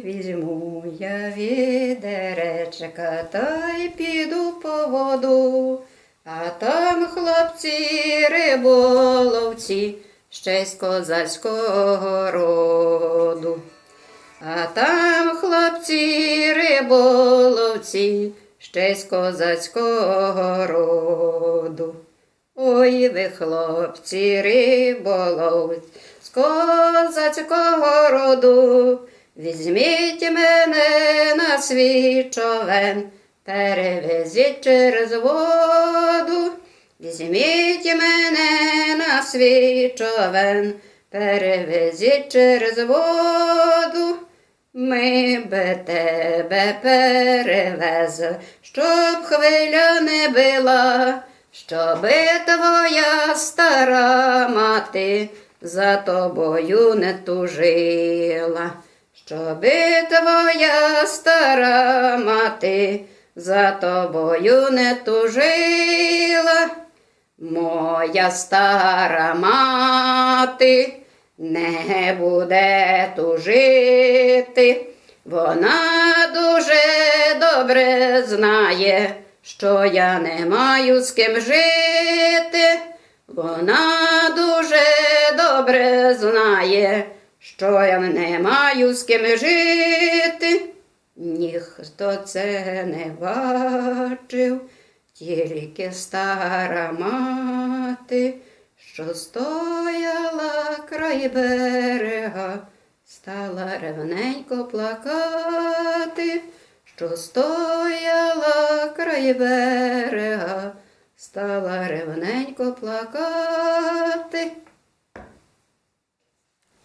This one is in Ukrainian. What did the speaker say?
Візьму я відеречка та й піду по воду, а там хлопці риболовці, ще з козацького роду. А там хлопці риболовці, ще з козацького роду. Ой, ви хлопці риболовці, з козацького роду, візьміть мене на свій човен, перевезіть через воду, візьміть мене на свій човен, перевезіть через воду. Ми би тебе перевезли, щоб хвиля не била, щоби твоя стара мати за тобою не тужила, щоби твоя стара мати за тобою не тужила. Моя стара мати не буде тужити, вона дуже добре знає, що я не маю з ким жити. Вона дуже добре знає, що не маю з ким жити. Ніхто це не бачив, тільки стара мати, що стояла край берега, стала ревненько плакати, що стояла край берега, стала ревненько плакати.